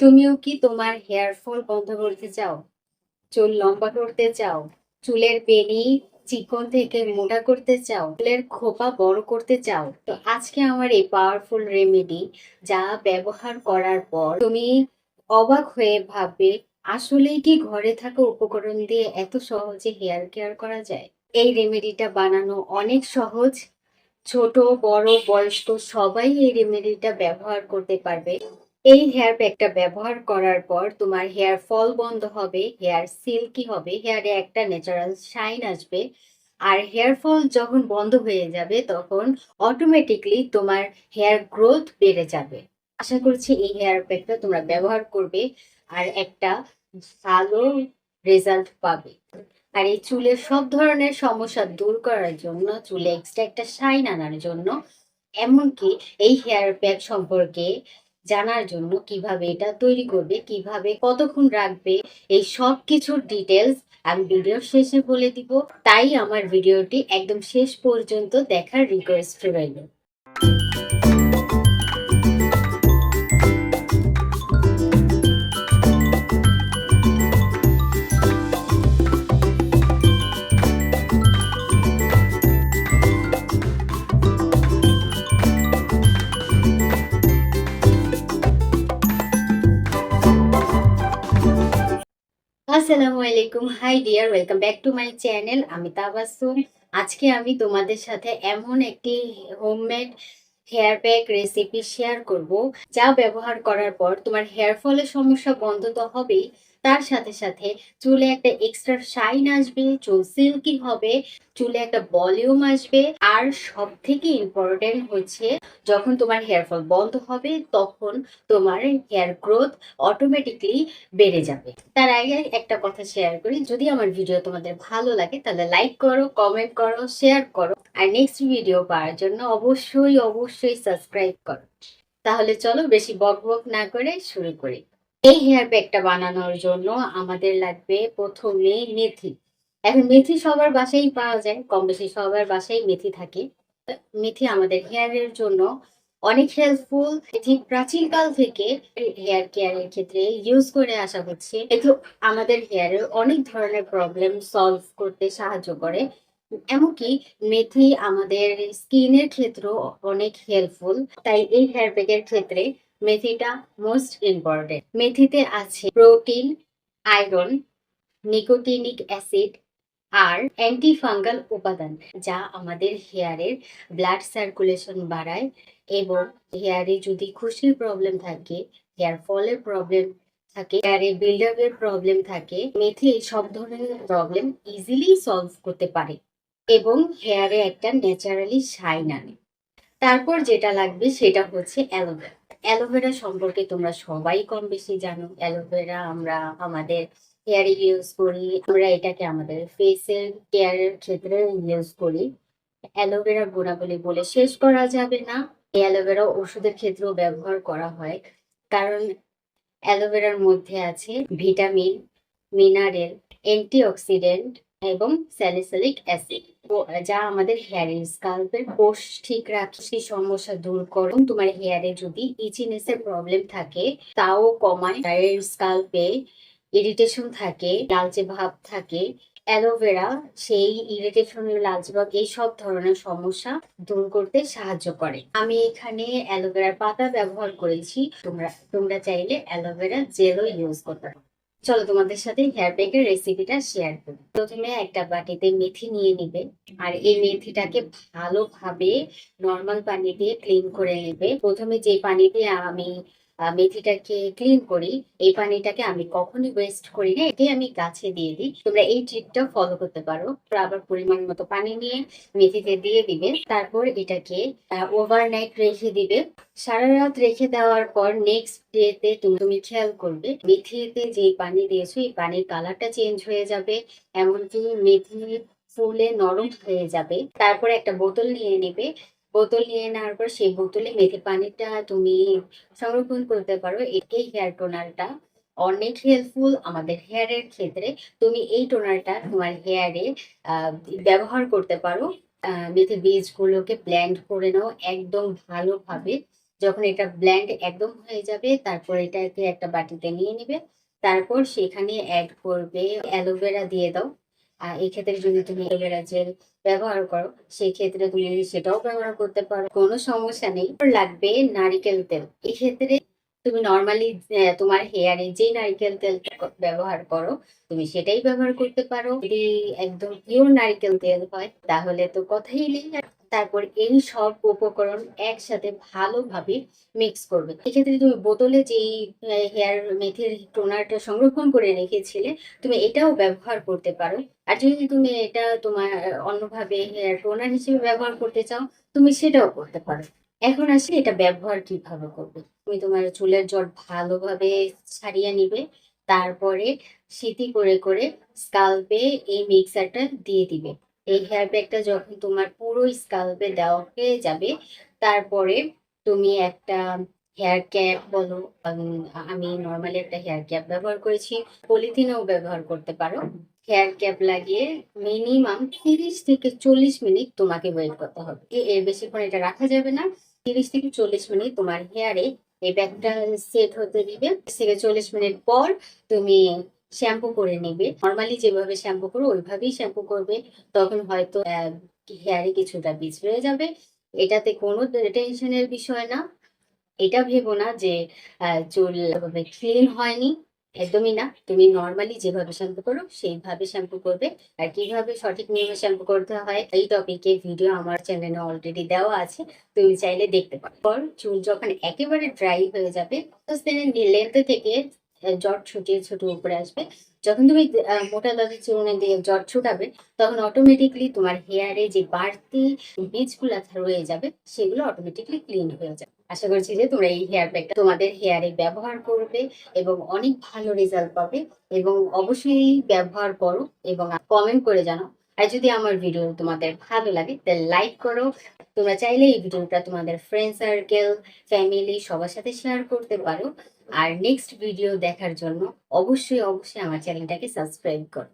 তুমিও কি তোমার হেয়ার ফল বন্ধ করতে চাও? চুল লম্বা করতে চাও? চুলের বেনি চিকন থেকে মোটা করতে চাও? চুলের খোপা বড় করতে চাও? তো আজকে আমার এই পাওয়ারফুল রেমেডি যা ব্যবহার করার পর তুমি অবাক হয়ে ভাববে, আসলেই কি ঘরে থাকা উপকরণ দিয়ে এত সহজে হেয়ার কেয়ার করা যায়? এই রেমেডিটা বানানো অনেক সহজ। ছোট, বড়, বয়স্ক সবাই এই রেমেডিটা ব্যবহার করতে পারবে। এই হেয়ার প্যাকটা ব্যবহার করার পর তোমার হেয়ার ফল বন্ধ হবে হেয়ার সিল্কি হবে হেয়ারে একটা ন্যাচারাল শাইন আসবে। আর হেয়ার ফল যখন বন্ধ হয়ে যাবে, তখন অটোমেটিকলি তোমার হেয়ার গ্রোথ বেড়ে যাবে। আশা করছি এই হেয়ার প্যাকটা তোমরা ব্যবহার করবে আর একটা ভালো রেজাল্ট পাবে। আর এই চুলের সব ধরনের সমস্যা দূর করার জন্য চুলে এক্সট্রা একটা শাইন আনার জন্য, এমনকি এই হেয়ার প্যাক সম্পর্কে জানার জন্য কীভাবে এটা তৈরি করবে, কীভাবে কতক্ষণ রাখবে, এই সব কিছুর ডিটেলস আমি ভিডিও শেষে বলে দিব। তাই আমার ভিডিওটি একদম শেষ পর্যন্ত দেখার রিকোয়েস্ট রইল। আসসালামু আলাইকুম hi dear welcome back to my channel আমি তাবাসুম। আজকে আমি তোমাদের সাথে এমন একটি homemade hair pack recipe share করব, যা ব্যবহার করার পর তোমার হেয়ার ফলের সমস্যা বন্ধ তো হবেই। তার সাথে সাথে চুলে একটা এক্সট্রা শাইন আসবে, চুল সিল্কি হবে, চুলে একটা ভলিউম আসবে। আর সব থেকে ইম্পর্টেন্ট হচ্ছে, যখন তোমার হেয়ার ফল বন্ধ হবে, তখন তোমার হেয়ার গ্রোথ অটোমেটিকলি বেড়ে যাবে। তার আগে একটা কথা শেয়ার করি, যদি আমার ভিডিও তোমাদের ভালো লাগে, তাহলে লাইক করো কমেন্ট করো শেয়ার করো। আর নেক্সট ভিডিও পাওয়ার জন্য অবশ্যই অবশ্যই সাবস্ক্রাইব করো। তাহলে চলো বেশি বক বক না করে শুরু করি। এই হেয়ার প্যাকটা বানানোর জন্য আমাদের লাগবে প্রথমে মেথি। এখন মেথি সবার বাসায় পাওয়া যায় কম বেশি সবার বাসায় মেথি থাকে। মেথি আমাদের হেয়ারের জন্য অনেক হেল্পফুল এটি প্রাচীনকাল থেকে হেয়ার কেয়ারের ক্ষেত্রে ইউজ করে আসা হচ্ছে। এটি আমাদের হেয়ারের অনেক ধরনের প্রবলেম সলভ করতে সাহায্য করে। এমনকি মেথি আমাদের স্কিনের ক্ষেত্রেও অনেক হেল্পফুল তাই এই হেয়ার প্যাকের ক্ষেত্রে মেথিটা মোস্ট ইম্পর্টেন্ট মেথিতে আছে প্রোটিন আয়রন নিকোটিনিক অ্যাসিড আর অ্যান্টি ফাঙ্গাল উপাদান যা আমাদের হেয়ারের ব্লাড সার্কুলেশন বাড়ায় এবং হেয়ারে যদি খুশির প্রবলেম থাকে হেয়ার ফলের প্রবলেম থাকে হেয়ারে বিল্ডাপের প্রবলেম থাকে, মেথি সব ধরনের প্রবলেম ইজিলি সলভ করতে পারে এবং হেয়ারে একটা ন্যাচারালি শাইন আনে। তারপর যেটা লাগবে সেটা হচ্ছে অ্যালোভেরা অ্যালোভেরা সম্পর্কে তোমরা সবাই কম বেশি জানো। অ্যালোভেরা আমরা আমাদের হেয়ারে ইউজ করি, আমরা এটাকে আমাদের ফেসের কেয়ারের ক্ষেত্রে ইউজ করি। অ্যালোভেরার গুণাবলী বলে শেষ করা যাবে না। এই অ্যালোভেরা ওষুধের ক্ষেত্রেও ব্যবহার করা হয়। কারণ অ্যালোভেরার মধ্যে আছে ভিটামিন মিনারেল অ্যান্টিঅক্সিডেন্ট এবং স্যালিসালিক অ্যাসিড যা আমাদের হেয়ারের স্কাল্পের কোষ ঠিক রাখে সেই সমস্যা দূর করো। তোমার হেয়ারে যদি ইচিনেস এর প্রবলেম থাকে, তাও কমায়। হেয়ারের স্কাল্পে ইরিটেশন থাকে, লালচে ভাব থাকে অ্যালোভেরা সেই ইরিটেশন লালচে ভাব, এই সব ধরনের সমস্যা দূর করতে সাহায্য করে। আমি এখানে অ্যালোভেরার পাতা ব্যবহার করেছি। তোমরা তোমরা চাইলে অ্যালোভেরা জেলও ইউজ করতে পারো। চলো তোমাদের সাথে হেয়ার প্যাকের রেসিপিটা শেয়ার করি। প্রথমে একটা বাটিতে মেথি নিয়ে নিবে আর এই মেথিটাকে ভালোভাবে নর্মাল পানি দিয়ে ক্লিন করে নেবে। প্রথমে যে পানিতে আমি মেথিটাকে ক্লিন করি। এই পানিটাকে আমি কখনোই ওয়েস্ট করি না। এটাই আমি গাছে দিয়ে দিই। তোমরা এই ট্রিকটা ফলো করতে পারো। আবার পরিমাণ মতো পানি নিয়ে মেথিতে দিয়ে দিবে। তারপর এটাকে ওভারনাইট রেখে দিবে। সারা রাত রেখে দেওয়ার পর নেক্সট ডেতে তুমি তুমি খেয়াল করবে, মেথিতে যে পানি দিয়েছ, এই পানির কালারটা চেঞ্জ হয়ে যাবে। এমনকি মেথি ফুলে নরম হয়ে যাবে। তারপরে একটা বোতল নিয়ে নেবে। বোতল নিয়ে নেওয়ার পর সেই বোতলে মেথি পানিটা তুমি সংরক্ষণ করতে পারো। এই হেয়ার টোনারটা অনেক হেল্পফুল আমাদের হেয়ারের ক্ষেত্রে। তুমি এই টোনারটা তোমার হেয়ারে ব্যবহার করতে পারো। মেথি বীজগুলোকে ব্ল্যান্ড করে নাও একদম ভালোভাবে। যখন এটা ব্ল্যান্ড একদম হয়ে যাবে, তারপর এটাকে একটা বাটিতে নিয়ে নিবে। তারপর সেখানে অ্যাড করবে অ্যালোভেরা দিয়ে দাও। এই ক্ষেত্রে যদি তুমি অ্যালোভেরা জেল ব্যবহার করো, সেই ক্ষেত্রে তুমি সেটাও ব্যবহার করতে পারো। কোনো সমস্যা নেই। লাগবে নারিকেল তেল। এই ক্ষেত্রে তুমি নর্মালি তোমার হেয়ারে যে নারিকেল তেল ব্যবহার করো, তুমি সেটাই ব্যবহার করতে পারো। যদি একদম পিওর নারিকেল তেল হয়, তাহলে তো কথাই নেই। তারপর এই সব উপকরণ একসাথে ভালোভাবে মিক্স করবে। এক্ষেত্রে তুমি বোতলে যেই হেয়ার মেথির টোনারটা সংরক্ষণ করে রেখেছিলে, তুমি এটাও ব্যবহার করতে পারো। আর যদি তুমি এটা তোমার অন্যভাবে হেয়ার টোনার হিসেবে ব্যবহার করতে চাও, তুমি সেটাও করতে পারো। এখন আসি এটা ব্যবহার কীভাবে করবে? তুমি তোমার চুলের জট ভালোভাবে ছাড়িয়ে নিবে, তারপরে সিটি করে করে স্কাল্পে এই মিক্সারটা দিয়ে দিবে। এই হেয়ার প্যাকটা যখন তোমার পুরো স্কাল্পে দেওয়া হয়ে যাবে, তারপরে তুমি একটা হেয়ার ক্যাপ বলো আমি নর্মালি একটা হেয়ার ক্যাপ ব্যবহার করেছি পলিথিনও ব্যবহার করতে পারো। হেয়ার ক্যাপ লাগিয়ে মিনিমাম তিরিশ থেকে চল্লিশ মিনিট তোমাকে ওয়েট করতে হবে। এর বেশিক্ষণ এটা রাখা যাবে না। তিরিশ থেকে চল্লিশ মিনিট তোমার হেয়ারে এই ব্যাগটা সেট হতে দিবে। থেকে চল্লিশ মিনিট পর তুমি শ্যাম্পু করে নিবে। নর্মালি যেভাবে শ্যাম্পু করো, ওইভাবেই শ্যাম্পু করবে। তখন হয়তো হেয়ারে কিছুটা বীজ রয়ে যাবে। এটাতে কোনো টেনশনের বিষয় না। এটা ভেবো না যে চুল ক্লিন হয়নি। একদমই না। তুমি নর্মালি যেভাবে শ্যাম্পু করো, সেইভাবে শ্যাম্পু করবে। আর কীভাবে সঠিক নিয়মে শ্যাম্পু করতে হয়, এই টপিকে ভিডিও আমার চ্যানেলে অলরেডি দেওয়া আছে। তুমি চাইলে দেখতে পারো। পর চুল যখন একেবারে ড্রাই হয়ে যাবে লেন্থ থেকে জট ছুটিয়ে ছুটে উপরে আসবে। যখন তুমি মোটা দাঁতের চুলনে দিয়ে জট ছুটাবে, তখন অটোমেটিকলি তোমার হেয়ারে যে বাড়তি বীজগুলা রয়ে যাবে, সেগুলো অটোমেটিকলি ক্লিন হয়ে যাবে। আশা করছি যে তোমরা এই হেয়ার প্যাকটা তোমাদের হেয়ারে ব্যবহার করবে এবং অনেক ভালো রেজাল্ট পাবে এবং অবশ্যই ব্যবহার করো এবং কমেন্ট করে জানো আর যদি আমার ভিডিও তোমাদের ভালো লাগে তাহলে লাইক করো। তোমরা চাইলে এই ভিডিওটা তোমাদের ফ্রেন্ড সার্কেল ফ্যামিলি সবার সাথে শেয়ার করতে পারো। আর নেক্সট ভিডিও দেখার জন্য অবশ্যই অবশ্যই আমার চ্যানেলটাকে সাবস্ক্রাইব করো।